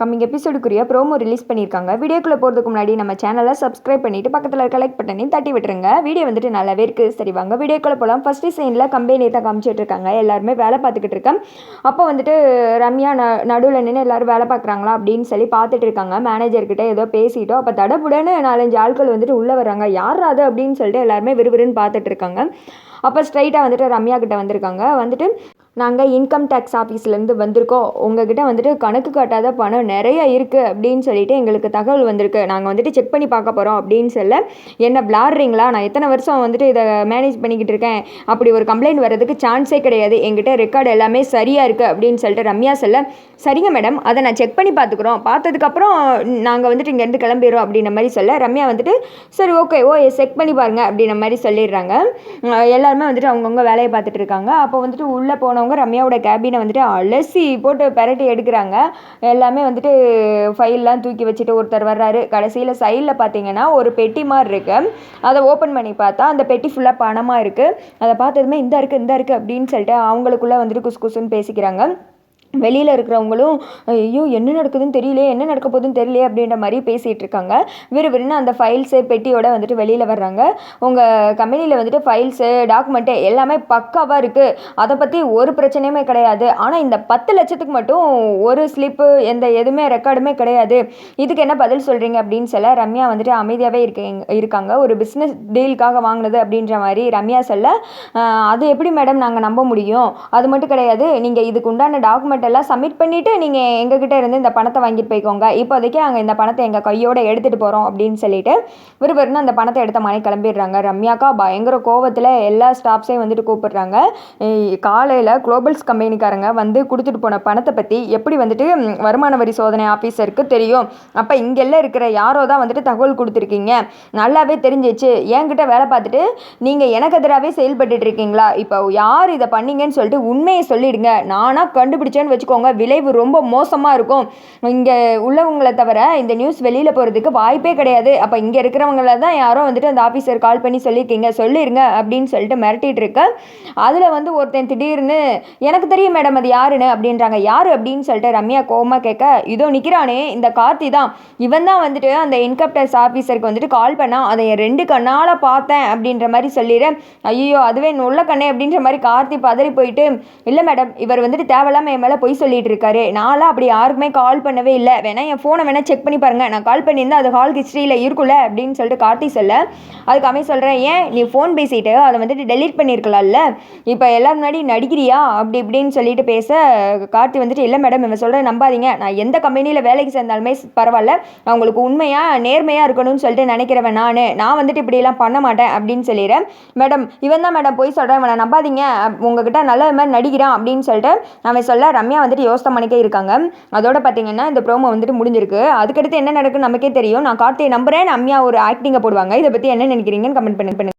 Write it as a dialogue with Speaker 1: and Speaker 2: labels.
Speaker 1: Coming எபிசோடுக்குரிய promo release பண்ணியிருக்காங்க. வீடியோக்குள்ளே போகிறதுக்கு முன்னாடி நம்ம சேனலை சப்ஸ்கிரைப் பண்ணிவிட்டு பக்கத்தில் இருக்க லைக் பட்டனையும் தட்டி விட்டுருங்க. வீடியோ வந்துட்டு நல்லாவே இருக்குது சரி வாங்க வீடியோக்குள்ளே போகலாம் ஃபஸ்ட் டிசைனில் கம்பெனி தான் காமிச்சிட்டு இருக்காங்க. எல்லாருமே வேலை பார்த்துக்கிட்டு இருக்கேன். அப்போ வந்துட்டு ரம்யா ந நடுவில் நின்று எல்லாரும் வேலை பார்க்குறாங்களா அப்படின்னு சொல்லி பார்த்துட்டு இருக்காங்க. மேனேஜர்கிட்ட ஏதோ பேசிட்டோம். அப்போ தடபுடன்னு நாலஞ்சு ஆட்கள் வந்துட்டு உள்ளே வராங்க யார் அது அப்படின்னு சொல்லிட்டு எல்லாருமே விறுவிறுன்னு பார்த்துட்டு இருக்காங்க. அப்போ ஸ்ட்ரைட்டாக வந்துட்டு ரம்யா கிட்ட வந்திருக்காங்க. வந்துட்டு நாங்கள் இன்கம் டேக்ஸ் ஆஃபீஸ்லேருந்து வந்திருக்கோம். உங்ககிட்ட வந்துட்டு கணக்கு காட்டாத பணம் நிறைய இருக்குது அப்படின்னு சொல்லிட்டு எங்களுக்கு தகவல் வந்திருக்கு. நாங்கள் வந்துட்டு செக் பண்ணி பார்க்க போகிறோம் அப்படின்னு சொல்ல என்ன விளாட்றீங்களா நான் எத்தனை வருஷம் வந்துட்டு இதை மேனேஜ் பண்ணிக்கிட்டு இருக்கேன். அப்படி ஒரு கம்ப்ளைண்ட் வர்றதுக்கு சான்ஸே கிடையாது. எங்கிட்ட ரெக்கார்டு எல்லாமே சரியாக இருக்குது அப்படின்னு சொல்லிட்டு ரம்யா சொல்ல சரிங்க மேடம் அதை நான் செக் பண்ணி பார்த்துக்குறோம். பார்த்ததுக்கப்புறம் நாங்கள் வந்துட்டு இங்கேருந்து கிளம்பிடுறோம் அப்படின்ற மாதிரி சொல்ல ரம்யா வந்துட்டு சரி ஓகே ஓ செக் பண்ணி பாருங்கள் அப்படின்ற மாதிரி சொல்லிடுறாங்க. எல்லாருமே வந்துட்டு அவங்கவுங்க வேலையை பார்த்துட்டு இருக்காங்க. அப்போ வந்துட்டு உள்ளே போனவங்க அவங்க ரம்யாவோட கேபினை வந்துட்டு அலசி போட்டு பெரட்டி எடுக்கிறாங்க. எல்லாமே வந்துட்டு ஃபைல்லாம் தூக்கி வச்சுட்டு ஒருத்தர் வர்றாரு. கடைசியில் சைடில் பார்த்தீங்கன்னா ஒரு பெட்டி மாதிரி இருக்குது அதை ஓப்பன் பண்ணி பார்த்தா அந்த பெட்டி ஃபுல்லாக பணமாக இருக்குது அதை பார்த்ததுமே இந்த இருக்குது இந்த இருக்குது அப்படின்னு சொல்லிட்டு அவங்களுக்குள்ளே வந்துட்டு குசு குசுன்னு பேசிக்கிறாங்க. வெளியில் இருக்கிறவங்களும் ஐயோ என்ன நடக்குதுன்னு தெரியலையே என்ன நடக்க போகுதுன்னு தெரியலையே அப்படின்ற மாதிரி பேசிகிட்டு இருக்காங்க. விறுவிறுன்னு அந்த ஃபைல்ஸு பெட்டியோட வந்துட்டு வெளியில் வர்றாங்க. உங்கள் கம்பெனியில் வந்துட்டு ஃபைல்ஸு டாக்குமெண்ட்டு எல்லாமே பக்காவாக இருக்குது அதை பற்றி ஒரு பிரச்சனையுமே கிடையாது. ஆனால் இந்த பத்து லட்சத்துக்கு மட்டும் ஒரு ஸ்லிப்பு எந்த எதுவுமே ரெக்கார்டுமே கிடையாது. இதுக்கு என்ன பதில் சொல்கிறீங்க அப்படின்னு சொல்ல ரம்யா வந்துட்டு அமைதியாகவே இருக்கீங்க இருக்காங்க. ஒரு பிஸ்னஸ் டீலுக்காக வாங்கினது அப்படின்ற மாதிரி ரம்யா சொல்ல அது எப்படி மேடம் நாங்கள் நம்ப முடியும்? அது மட்டும் கிடையாது. நீங்கள் இதுக்கு உண்டான டாக்குமெண்ட் எல்லாம் சப்மிட் பண்ணிவிட்டு நீங்கள் எங்ககிட்ட இருந்து இந்த பணத்தை வாங்கிட்டு போய்க்கோங்க. இப்போதைக்கு நாங்கள் இந்த பணத்தை எங்கள் கையோடு எடுத்துகிட்டு போகிறோம் அப்படின்னு சொல்லிட்டு விறுவிறுன்னு அந்த பணத்தை எடுத்த மாதிரி கிளம்பிடுறாங்க. ரம்யாக்கா பயங்கர கோவத்தில் எல்லா ஸ்டாஃப்ஸையும் வந்துட்டு கூப்பிடுறாங்க. காலையில் குளோபல்ஸ் கம்பெனிக்காரங்க வந்து கொடுத்துட்டு போன பணத்தை பற்றி எப்படி வந்துட்டு வருமான வரி சோதனை ஆஃபீஸருக்கு தெரியும்? அப்போ இங்கெல்லாம் இருக்கிற யாரோ தான் வந்துட்டு தகவல் கொடுத்துருக்கீங்க. நல்லாவே தெரிஞ்சிச்சு. என்கிட்ட வேலை பார்த்துட்டு நீங்கள் எனக்கு எதிராகவே செயல்பட்டு இருக்கீங்களா? இப்போ யார் இதை பண்ணீங்கன்னு சொல்லிட்டு உண்மையை சொல்லிடுங்க. நானாக கண்டுபிடிச்சேன்னு வச்சுக்கோங்க விளைவு ரொம்ப மோசமாக இருக்கும். இங்கே உள்ளவங்களை தவிர இந்த நியூஸ் வெளியில் போகிறதுக்கு வாய்ப்பே கிடையாது. அப்போ இங்கே இருக்கிறவங்கள தான் யாரோ வந்துட்டு அந்த ஆஃபீஸர் கால் பண்ணி சொல்லியிருக்கீங்க சொல்லிடுங்க அப்படின்னு சொல்லிட்டு மிரட்டிகிட்டு இருக்க. அதில் வந்து ஒருத்தன் திடீர்னு எனக்கு தெரியும் மேடம் அது யாருன்னு? அப்படின்றாங்க. யார்? அப்படின்னு சொல்லிட்டு ரம்யா கோமா கேட்க இதோ நிற்கிறானே இந்த கார்த்தி தான். இவன் தான் வந்துட்டு அந்த இன்கம் டேக்ஸ் ஆஃபீஸருக்கு வந்துட்டு கால் பண்ணால் அதை என் ரெண்டு கண்ணால் பார்த்தேன் அப்படின்ற மாதிரி சொல்லிடுறேன் ஐயோ அதுவே நொல்ல கண்ணே அப்படின்ற மாதிரி கார்த்தி பதறி போயிட்டு இல்லை மேடம் இவர் வந்துட்டு தேவையில்லாமல் என் மேலே பொய் சொல்லிட்டு இருக்காரு நான்லாம் அப்படி யாருக்குமே கால் பண்ணவே இல்லை. வேணா என் ஃபோனை வேணா செக் பண்ணி பாருங்கள் நான் கால் பண்ணியிருந்தேன் அது கால் ஹிஸ்ட்ரியில் இருக்குல்ல அப்படின்னு சொல்லிட்டு காட்டி சொல்ல. அதுக்கு அமை சொல்கிறேன் ஏன் நீ ஃபோன் பேசிட்டு அதை வந்துட்டு டெலீட் பண்ணியிருக்கலாம்ல? இப்போ எல்லாரும் முன்னாடி நடிக்கிறியா? அப்படி இப்படின்னு சொல்லிட்டு பேச கார்த்தி வந்துட்டு இல்லை மேடம் இவன் சொல்கிற நம்பாதீங்க. நான் எந்த கம்பெனியில் வேலைக்கு சேர்ந்தாலுமே பரவாயில்ல. அவங்களுக்கு உண்மையாக நேர்மையாக இருக்கணும்னு சொல்லிட்டு நினைக்கிறவன் நான். நான் வந்துட்டு இப்படியெல்லாம் பண்ண மாட்டேன் அப்படின்னு சொல்லிடுறேன். மேடம் இவன் தான் மேடம் போய் சொல்கிறேன் இவனை நம்பாதீங்க. உங்ககிட்ட நல்ல மாதிரி நடிக்கிறான் அப்படின்னு சொல்லிட்டு அவன் சொல்ல ரம்யா வந்துட்டு யோசனை பண்ணிக்கே இருக்காங்க. அதோட பார்த்தீங்கன்னா இந்த ப்ரோமோ வந்துட்டு முடிஞ்சிருக்கு. அதுக்கடுத்து என்ன நடக்குன்னு நமக்கே தெரியும். நான் கார்த்தியை நம்புறேன். ரம்யா ஒரு ஆக்டிங்கை போடுவாங்க. இதை பற்றி என்ன நினைக்கிறீங்கன்னு கமெண்ட் பண்ணி